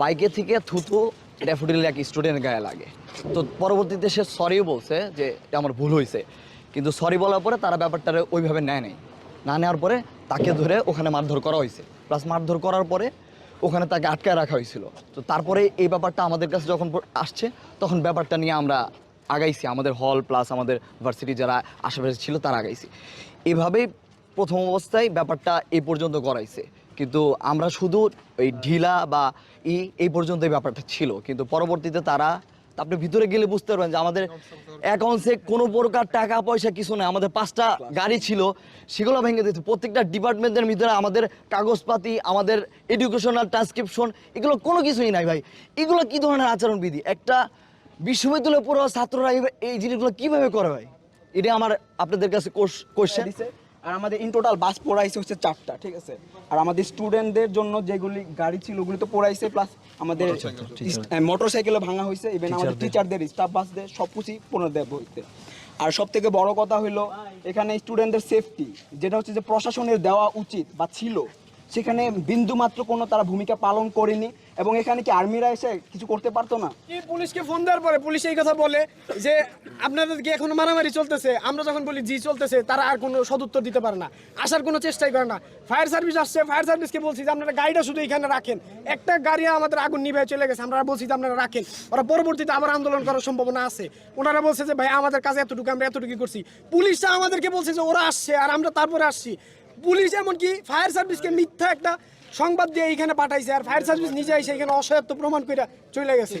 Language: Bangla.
বাইকে থেকে থুতু ড্যাফোডিলের এক স্টুডেন্ট গায়ে লাগে। তো পরবর্তীতে সে সরিও বলছে যে আমার ভুল হয়েছে। কিন্তু সরি বলার পরে তারা ব্যাপারটা ওইভাবে নেয় নাই। না নেওয়ার পরে তাকে ধরে ওখানে মারধর করা হয়েছে। প্লাস মারধর করার পরে ওখানে তাকে আটকায় রাখা হয়েছিল। তো তারপরে এই ব্যাপারটা আমাদের কাছে যখন আসছে, তখন ব্যাপারটা নিয়ে আমরা আগাইছি। আমাদের হল প্লাস আমাদের ভার্সিটি যারা আশেপাশে ছিল তারা আগাইছি। এভাবেই প্রথম অবস্থায় ব্যাপারটা এই পর্যন্ত করাইছে কিন্তু আমরা শুধু ওই ঢিলা বা ই, এই পর্যন্ত এই ব্যাপারটা ছিল। কিন্তু পরবর্তীতে তারা, আপনি ভিতরে গেলে বুঝতে পারবেন যে আমাদের অ্যাকাউন্টসে কোনো প্রকার টাকা পয়সা কিছু নেই। আমাদের পাঁচটা গাড়ি ছিল, সেগুলো ভেঙে দিতে প্রত্যেকটা ডিপার্টমেন্টের ভিতরে আমাদের কাগজপাতি, আমাদের এডুকেশনাল ট্রান্সক্রিপশন এগুলো কোনো কিছুই নাই ভাই। এগুলো কি ধরনের আচরণবিধি? একটা বিশ্ববিদ্যালয়ে পড়া ছাত্ররা এই- এই জিনিসগুলো কীভাবে করে ভাই? এটা আমার আপনাদের কাছে কোশ্চেন আর আমাদের ইন টোটাল বাস পড়াইছে হচ্ছে চারটা ঠিক আছে? আর আমাদের স্টুডেন্টদের জন্য যেগুলি গাড়ি ছিল ওগুলি তো পড়াইছে প্লাস আমাদের মোটর সাইকেলও ভাঙা হয়েছে ইভেন আমাদের টিচারদের স্টাফ বাসদের সব কিছুই পুনর্দেব হইতে আর সব থেকে বড় কথা হলো এখানে স্টুডেন্টদের সেফটি যেটা হচ্ছে যে প্রশাসনের দেওয়া উচিত বা ছিল সেখানে বিন্দু মাত্র কোনো তারা ভূমিকা পালন করেনি। এবং এখানে কি আর্মিরা এসে কিছু করতে পারতো না? পুলিশকে ফোন দেওয়ার পরে পুলিশ এই কথা বলে যে, আপনাদের কি এখনও মারামারি চলতেছে? আমরা যখন বলি, জি, চলতেছে, তারা আর কোনো সদুত্তর দিতে পারে না। আসার কোনো চেষ্টাই করে না। ফায়ার সার্ভিস আসছে, ফায়ার সার্ভিসকে বলছি যে, আপনারা গাড়িটা শুধু এখানে রাখেন। একটা গাড়ি আমাদের আগুন নিভে চলে গেছে। আমরা বলছি যে, আপনারা রাখেন। ওরা পরবর্তীতে আবার আন্দোলন করার সম্ভাবনা আছে। ওনারা বলছে যে, ভাই, আমাদের কাছে এতটুকু, আমরা এতটুকু করছি। পুলিশটা আমাদেরকে বলছে যে, ওরা আসছে আর আমরা তারপরে আসছি। পুলিশ এমনকি ফায়ার সার্ভিসকে মিথ্যা একটা সংবাদ দিয়ে এইখানে পাঠাইছে আর ফায়ার সার্ভিস নিজে এসে এখানে অসহায়ত্ব প্রমাণ করে চলে গেছে।